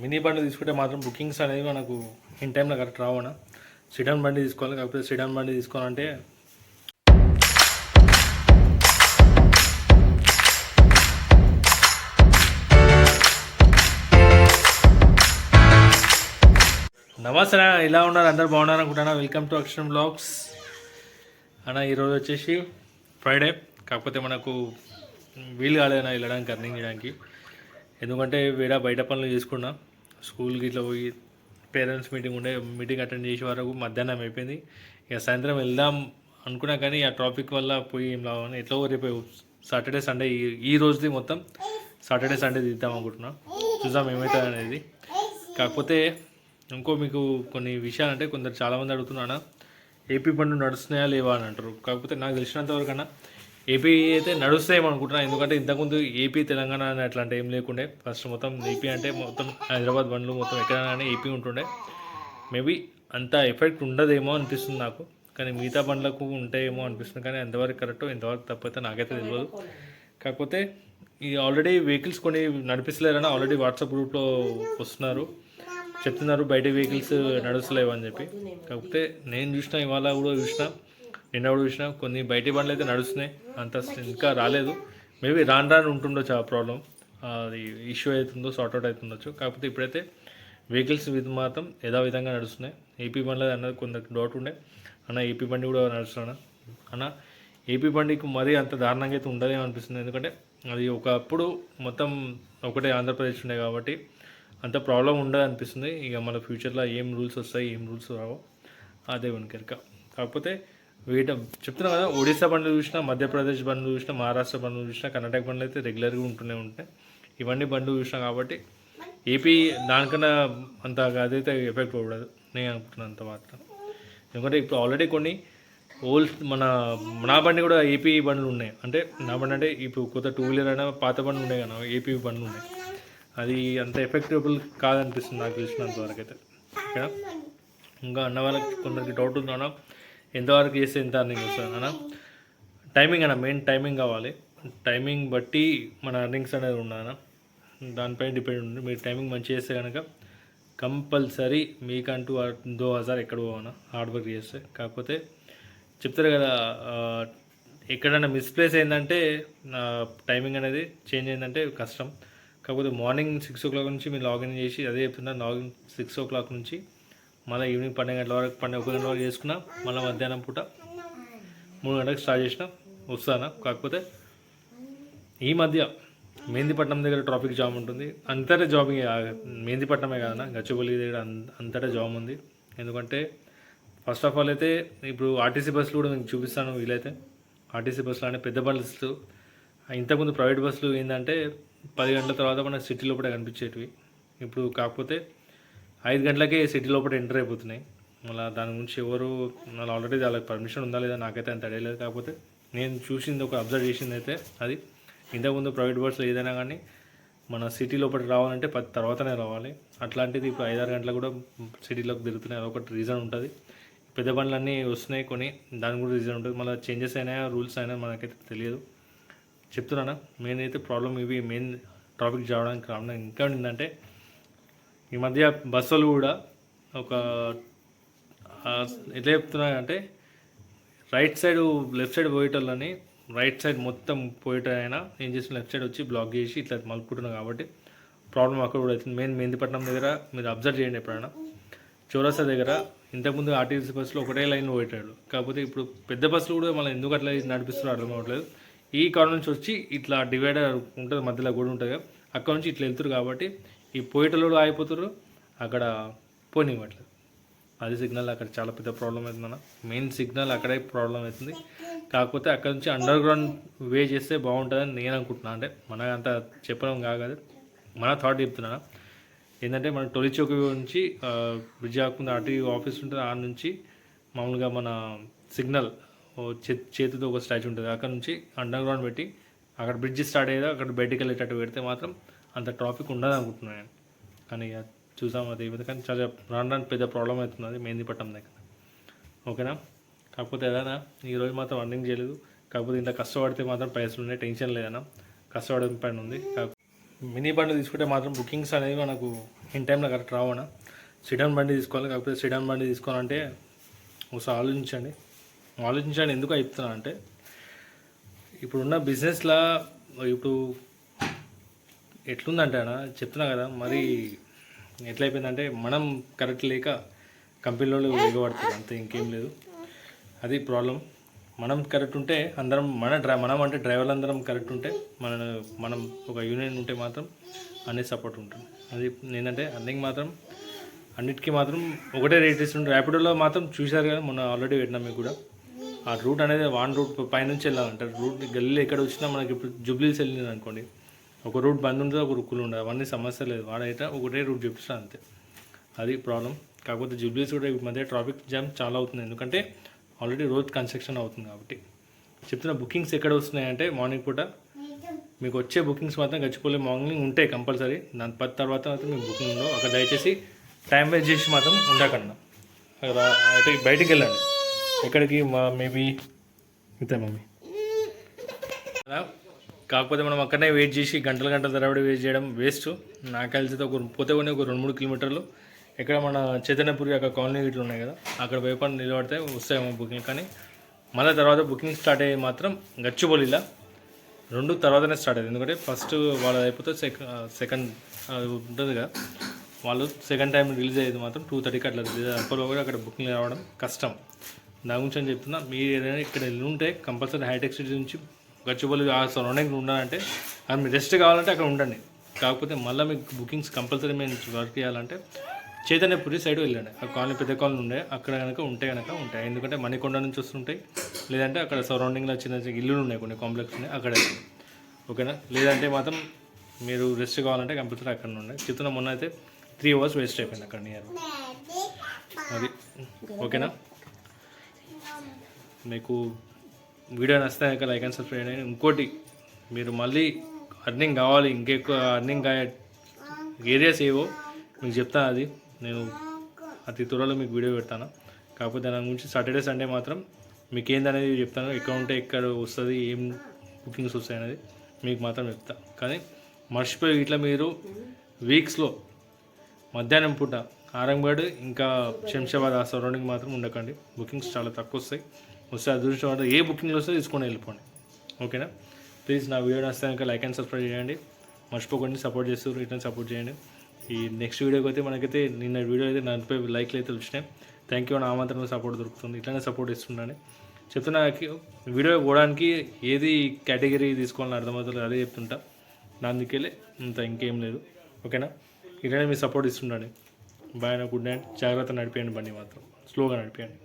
Mini బండి తీసుకుంటే మాత్రం బుకింగ్స్ అనేవి మనకు ఇన్ టైంలో కరెక్ట్ రావనా? సిడన్ బండి తీసుకోవాలి కాకపోతే సిడన్ బండి తీసుకోవాలంటే నమస్తే ఇలా ఎలా ఉన్నారు? అందరు బాగున్నారు అనుకుంటున్నా? వెల్కమ్ టు అక్షరం బ్లాగ్స్ అన్న ఈరోజు వచ్చేసి ఫ్రైడే కాకపోతే మనకు వీలు కాలేదన్నా వెళ్ళడానికి అర్నింగ్ చేయడానికి. ఎందుకంటే వేరే బయట పనులు చేసుకున్నా స్కూల్కి ఇట్లా పోయి పేరెంట్స్ మీటింగ్ ఉండే మీటింగ్ అటెండ్ చేసే వరకు మధ్యాహ్నం అయిపోయింది. ఇక సాయంత్రం వెళ్దాం అనుకున్నా కానీ ఆ ట్రాఫిక్ వల్ల పోయి ఏం లావని ఎట్లా రేపు సాటర్డే సండే ఈ- రోజుది మొత్తం సాటర్డే సండే తీద్దాం అనుకుంటున్నా. చూద్దాం ఏమవుతుంది అనేది. కాకపోతే ఇంకో మీకు కొన్ని విషయాలు అంటే కొందరు చాలామంది అడుగుతున్నానా ఏపీ పనులు నడుస్తున్నాయా లేవా అని అంటారు. కాకపోతే నాకు తెలిసినంత వరకన్నా ఏపీ అయితే నడుస్తాయేమో అనుకుంటున్నాను. ఎందుకంటే ఇంతకుముందు ఏపీ తెలంగాణ అని అట్లాంటి ఏం లేకుండే. ఫస్ట్ మొత్తం ఏపీ అంటే మొత్తం హైదరాబాద్ బండ్లు మొత్తం ఎక్కడైనా ఏపీ ఉంటుండే. మేబీ అంత ఎఫెక్ట్ ఉండదేమో అనిపిస్తుంది నాకు. కానీ మిగతా బండ్లకు ఉంటాయేమో అనిపిస్తుంది. కానీ ఎంతవరకు కరెక్టో ఎంతవరకు తప్పైతే నాకైతే తెలియదు కాకపోతే ఈ ఆల్రెడీ వెహికల్స్ కొన్ని నడిపిస్తలేరని ఆల్రెడీ వాట్సాప్ గ్రూప్లో వస్తున్నారు. చెప్తున్నారు బయట వెహికల్స్ నడుస్తలేవు అని చెప్పి. కాకపోతే నేను చూసిన ఇవాళ కూడా చూసిన నిన్న కూడా చూసిన కొన్ని బయట బండ్లు అయితే నడుస్తున్నాయి. అంత ఇంకా రాలేదు. మేబీ రాను రాను ఉంటుండొచ్చు ఆ ప్రాబ్లం అది ఇష్యూ అవుతుందో సార్ట్అవుట్ అవుతుండొచ్చు. కాకపోతే ఇప్పుడైతే వెహికల్స్ విధ మాత్రం యథావిధంగా నడుస్తున్నాయి. ఏపీ బండ్లు అన్నది కొందరికి డౌట్ ఉండే. అన్న ఏపీ బండి కూడా నడుస్తున్నా అన్న. ఏపీ బండికి మరీ అంత దారుణంగా అయితే ఉండదే అనిపిస్తుంది. ఎందుకంటే అది ఒకప్పుడు మొత్తం ఒకటే ఆంధ్రప్రదేశ్ ఉండే కాబట్టి అంత ప్రాబ్లం ఉండదు అనిపిస్తుంది. ఇక మన ఫ్యూచర్లో ఏం రూల్స్ వస్తాయి ఏం రూల్స్ రావో. అదే వెనుకెరక కాకపోతే వేయటం చెప్తున్నా కదా ఒడిశా బండ్లు చూసినా మధ్యప్రదేశ్ బండ్లు చూసినా మహారాష్ట్ర బండ్లు చూసినా కర్ణాటక బండ్లు అయితే రెగ్యులర్గా ఉంటూనే ఉంటాయి. ఇవన్నీ బండ్లు చూసినా కాబట్టి ఏపీ దానికన్నా అంత అదైతే ఎఫెక్ట్ పడదు నేను అనుకుంటున్నాను అంత మాత్రం. ఎందుకంటే ఇప్పుడు ఆల్రెడీ కొన్ని ఓల్డ్ మన నా బండి కూడా ఏపీ బండ్లు ఉన్నాయి. అంటే నా బండి అంటే ఇప్పుడు కొత్త టూ వీలర్ అయినా పాత బండ్లు ఉన్నాయి కదా ఏపీ బండ్లు ఉన్నాయి. అది అంత ఎఫెక్టబుల్ కాదనిపిస్తుంది నాకు తెలిసినంత వరకు అయితే ఇంకా అన్న వాళ్ళకి కొందరికి డౌట్ ఉందన్నా ఎంతవరకు చేస్తే ఎంత అర్నింగ్ వస్తుంది అన్న. టైమింగ్ అన్న మెయిన్ టైమింగ్ కావాలి. టైమింగ్ బట్టి మన అర్నింగ్స్ అనేది ఉండాలన్న దానిపై డిపెండ్ ఉంది. మీరు టైమింగ్ మంచి చేస్తే కనుక కంపల్సరీ మీకంటూ దో హజార్ ఎక్కడ పోవనా హార్డ్ వర్క్ చేస్తే. కాకపోతే చెప్తారు కదా ఎక్కడైనా మిస్ప్లేస్ అయిందంటే నా టైమింగ్ అనేది చేంజ్ అయిందంటే కష్టం. కాకపోతే మార్నింగ్ సిక్స్ ఓ క్లాక్ నుంచి మీరు లాగిన్ చేసి అదే చెప్తున్నా లాగిన్ సిక్స్ ఓ క్లాక్ నుంచి మళ్ళీ ఈవినింగ్ పన్నెండు గంటల వరకు పన్నెండు ఒక గంటల వరకు చేసుకున్నా మళ్ళీ మధ్యాహ్నం పూట మూడు గంటలకు స్టార్ట్ చేసిన వస్తానా? కాకపోతే ఈ మధ్య మెహందీపట్నం దగ్గర ట్రాఫిక్ జామ్ ఉంటుంది. అంతటా జాబింగ్ మెహందీపట్నమే కాదన్నా గచ్చిబౌలి దగ్గర అం- అంతటా జామ్ ఉంది. ఎందుకంటే ఫస్ట్ ఆఫ్ ఆల్ అయితే ఇప్పుడు ఆర్టీసీ బస్సులు కూడా మీకు చూపిస్తాను వీలైతే. ఆర్టీసీ బస్సులు అంటే పెద్ద బస్సులు. ఇంతకుముందు ప్రైవేట్ బస్సులు ఏంటంటే పది గంటల తర్వాత మన సిటీ లోపల కనిపించేటివి. ఇప్పుడు కాకపోతే ఐదు గంటలకే సిటీ లోపల ఎంటర్ అయిపోతున్నాయి. మళ్ళీ దాని గురించి ఎవరు మళ్ళీ ఆల్రెడీ వాళ్ళకి పర్మిషన్ ఉందా లేదా నాకైతే అంత అడగలేదు కాకపోతే నేను చూసింది ఒక అబ్జర్వ్ చేసింది అయితే అది. ఇంతకుముందు ప్రైవేట్ బస్సులు ఏదైనా కానీ మన సిటీ లోపలికి రావాలంటే పది తర్వాతనే రావాలి. అట్లాంటిది ఇప్పుడు ఐదారు గంటలు కూడా సిటీలోకి తిరుగుతున్నాయి. అదొకటి రీజన్ ఉంటుంది. పెద్ద బండ్లన్నీ వస్తున్నాయి కొన్ని. దాని కూడా రీజన్ ఉంటుంది. మళ్ళీ చేంజెస్ అయినా రూల్స్ అయినా మనకైతే తెలియదు. చెప్తున్నాను? మెయిన్ అయితే ప్రాబ్లం ఇవి మెయిన్ ట్రాఫిక్ రావడానికి కారణం ఇంకా ఏంటంటే ఈ మధ్య బస్సులు కూడా ఒక ఎట్లా చెప్తున్నారంటే రైట్ సైడ్ లెఫ్ట్ సైడ్ పోయేటోళ్ళని రైట్ సైడ్ మొత్తం పోయేటైనా ఏం చేసిన లెఫ్ట్ సైడ్ వచ్చి బ్లాక్ చేసి ఇట్లా మలుపుకుంటున్నాం కాబట్టి ప్రాబ్లం అక్కడ కూడా అవుతుంది. మెయిన్ మెహందీపట్నం దగ్గర మీరు అబ్జర్వ్ చేయండి ఎప్పుడైనా. చౌరస్తా దగ్గర ఇంతకుముందు ఆర్టీసీ బస్సులో ఒకటే లైన్ పోయేటాడు కాకపోతే ఇప్పుడు పెద్ద బస్సులు కూడా మళ్ళీ ఎందుకు అట్లా నడిపిస్తున్నారు అర్థం అవ్వట్లేదు ఈ కారణం నుంచి వచ్చి ఇట్లా డివైడర్ ఉంటుంది మధ్యలో కూడా ఉంటుంది అక్కడ నుంచి ఇట్లా వెళ్తారు కాబట్టి ఈ పోయేటోళ్ళు ఆగిపోతారు అక్కడ పోనివ్వట్లేదు అది సిగ్నల్ అక్కడ చాలా పెద్ద ప్రాబ్లం అవుతుంది మెయిన్ సిగ్నల్ అక్కడే ప్రాబ్లం అవుతుంది. కాకపోతే అక్కడ నుంచి అండర్ గ్రౌండ్ వే చేస్తే బాగుంటుందని నేను అనుకుంటున్నాను అంటే మనకంత చెప్పడం కాదు. మన థాట్ చెప్తున్నాను ఏంటంటే మన టొలి చౌక నుంచి బ్రిడ్జ్ ఆకుండా ఆర్టీ ఆఫీస్ ఉంటుంది. ఆ నుంచి మామూలుగా మన సిగ్నల్ చే- చేతితో ఒక స్టాచ్యూ ఉంటుంది. అక్కడ నుంచి అండర్ గ్రౌండ్ పెట్టి అక్కడ బ్రిడ్జ్ స్టార్ట్ అయ్యేదో అక్కడ బయటికి వెళ్ళేటట్టు పెడితే మాత్రం అంత ట్రాఫిక్ ఉండదు అనుకుంటున్నాను నేను. కానీ ఇక చూసాం అది కానీ చాలా రావడానికి పెద్ద ప్రాబ్లం అవుతుంది అది మెహందీపట్నం దగ్గర. ఓకేనా? కాకపోతే ఏదైనా ఈరోజు మాత్రం రన్నింగ్ చేయలేదు. కాకపోతే ఇంత కష్టపడితే మాత్రం పైసలు ఉన్నాయి. టెన్షన్ లేదన్నా. కష్టపడడం పైన ఉంది. కాకపోతే మినీ బండి తీసుకుంటే మాత్రం బుకింగ్స్ అనేవి మనకు ఇన్ టైంలో కరెక్ట్ రావనా? సిడాన్ బండి తీసుకోవాలి. కాకపోతే సిడాన్ బండి తీసుకోవాలంటే ఒకసారి ఆలోచించండి. ఆలోచించండి. ఎందుకు చెప్తున్నా అంటే ఇప్పుడున్న బిజినెస్లో ఇప్పుడు ఎట్లుందంటే అన్న చెప్తున్నా కదా మరి ఎట్లయిపోయిందంటే మనం కరెక్ట్ లేక కంపెనీలో ఎగబడుతుంది అంతే ఇంకేం లేదు. అది ప్రాబ్లం. మనం కరెక్ట్ ఉంటే అందరం మన డ్రై మనం అంటే డ్రైవర్లు అందరం కరెక్ట్ ఉంటే మన మనం ఒక యూనియన్ ఉంటే మాత్రం అన్ని సపోర్ట్ ఉంటుంది. అది ఏంటంటే అన్నికి మాత్రం అన్నిటికీ మాత్రం ఒకటే రేట్ ఇస్తుండే ర్యాపిడోలో మాత్రం చూశారు కదా మొన్న ఆల్రెడీ పెట్టినాం మీకు కూడా. ఆ రూట్ అనేది వాన్ రూట్ పైనుంచి వెళ్ళాలంటారు రూట్ గల్లీలో ఎక్కడ వచ్చినా మనకి ఇప్పుడు జుబ్లీస్ వెళ్ళింది అనుకోండి. ఒక రూట్ బంద్ ఉంటుంది ఒక రుక్కులు ఉండదు అవన్నీ సమస్య లేదు. వాడైతే ఒకటే రూట్ చూపిస్తాను అంతే. అది ప్రాబ్లం కాకపోతే జూబ్లీస్ కూడా ఈ మధ్య ట్రాఫిక్ జామ్ చాలా అవుతుంది. ఎందుకంటే ఆల్రెడీ రోడ్ కన్స్ట్రక్షన్ అవుతుంది కాబట్టి. చెప్తున్న బుకింగ్స్ ఎక్కడ వస్తున్నాయంటే మార్నింగ్ పూట. మీకు వచ్చే బుకింగ్స్ మాత్రం గచ్చిపోలే మార్నింగ్ ఉంటాయి కంపల్సరీ. దాని పది తర్వాత మాత్రం మీకు బుకింగ్ ఉండవు అక్కడ దయచేసి టైం వేస్ట్ చేసి మాత్రం ఉండకుండా. అక్కడ అయితే బయటికి వెళ్ళండి. ఎక్కడికి మా మేబీ ఇంతే మమ్మీ అలా కాకపోతే మనం అక్కడనే వెయిట్ చేసి గంటల గంటల తరబడి వెయిట్ చేయడం వేస్ట్ నాకు కలిసితే ఒక పోతే కొన్ని ఒక రెండు మూడు కిలోమీటర్లు. ఇక్కడ మన చైతన్యపురి అక్కడ కాలనీ ఇట్లు ఉన్నాయి కదా అక్కడ వైపు నిలబడితే వస్తాయేమో బుకింగ్ కానీ మళ్ళీ తర్వాత బుకింగ్ స్టార్ట్ అయ్యి మాత్రం గచ్చిబౌలిలా. రెండు తర్వాతనే స్టార్ట్ అయ్యింది. ఎందుకంటే ఫస్ట్ వాళ్ళది అయిపోతే సెకండ్ సెకండ్ ఉంటుంది కదా. వాళ్ళు సెకండ్ టైం రిలీజ్ అయ్యేది మాత్రం టూ థర్టీకి అట్లా రిలీజ్ అప్పట్లో కూడా అక్కడ బుకింగ్ రావడం కష్టం. దాని గురించి అని చెప్తున్నా మీరు ఏదైనా ఇక్కడ వెళ్ళి ఉంటే కంపల్సరీ హైటెక్ సిటీ నుంచి గచ్చిబౌలి ఆ సరౌండింగ్ ఉండాలంటే అది మీరు రెస్ట్ కావాలంటే అక్కడ ఉండండి. కాకపోతే మళ్ళీ మీకు బుకింగ్స్ కంపల్సరీ మేము వర్క్ చేయాలంటే చైతన్యపురి సైడ్ వెళ్ళండి. ఆ కాలనీ పెద్ద కాలనీ ఉండే అక్కడ కనుక ఉంటే కనుక ఉంటాయి. ఎందుకంటే మణికొండ నుంచి వస్తుంటాయి. లేదంటే అక్కడ సరౌండింగ్లో చిన్న చిన్న ఇల్లులు ఉన్నాయి కొన్ని కాంప్లెక్స్ ఉన్నాయి అక్కడ. ఓకేనా? లేదంటే మాత్రం మీరు రెస్ట్ కావాలంటే కంపల్సరీ అక్కడ ఉండే చెప్తున్న మొన్న అయితే త్రీ అవర్స్ వేస్ట్ అయిపోయింది అక్కడ నియర్ అది. ఓకేనా? మీకు వీడియో నచ్చితే లైక్ అండ్ సబ్స్క్రైబ్ చేయండి. ఇంకోటి మీరు మళ్ళీ అర్నింగ్ కావాలి ఇంకెక్కువ అర్నింగ్ అయ్యే ఏరియాస్ ఏవో మీకు చెప్తాను అది. నేను అతి త్వరలో మీకు వీడియో పెడతాను. కాకపోతే దాని గురించి సాటర్డే సండే మాత్రం మీకు ఏందనేది చెప్తాను. ఎక్కడ ఉంటే ఎక్కడ వస్తుంది ఏం బుకింగ్స్ వస్తాయి అనేది మీకు మాత్రం చెప్తా. కానీ మర్చిపోయి ఇట్లా మీరు వీక్స్లో మధ్యాహ్నం పూట ఆరంగడ్ ఇంకా శంషాబాద్ ఆ సరౌండింగ్ మాత్రం ఉండకండి. బుకింగ్స్ చాలా తక్కువ వస్తాయి. వస్తే అదృష్టం అంటే ఏ బుకింగ్ వస్తే తీసుకొని వెళ్ళిపోండి. ఓకేనా? ప్లీజ్ నా వీడియో నచ్చితే కనుక లైక్ అండ్ సబ్స్క్రైబ్ చేయండి. మర్చిపోకండి సపోర్ట్ చేస్తూ రిటర్న్ సపోర్ట్ చేయండి. ఈ నెక్స్ట్ వీడియోకి అయితే మనకైతే నిన్న వీడియో అయితే నలభై లైక్లు అయితే వచ్చినాయి. థ్యాంక్ యూ నా ఆమంత్రంలో సపోర్ట్ దొరుకుతుంది. ఇట్లానే సపోర్ట్ ఇస్తుండండి చెప్తున్నా వీడియో పోవడానికి ఏది కేటగిరీ తీసుకోవాలని అర్థమవుతుంది అదే చెప్తుంటా. దానికెళ్ళి ఇంత ఇంకేం లేదు. ఓకేనా? ఇట్లానే మీరు సపోర్ట్ ఇస్తుండండి. Bye good night. జాగ్రత్త నడిపేయండి బండి మాత్రం. స్లోగా నడిపేయండి.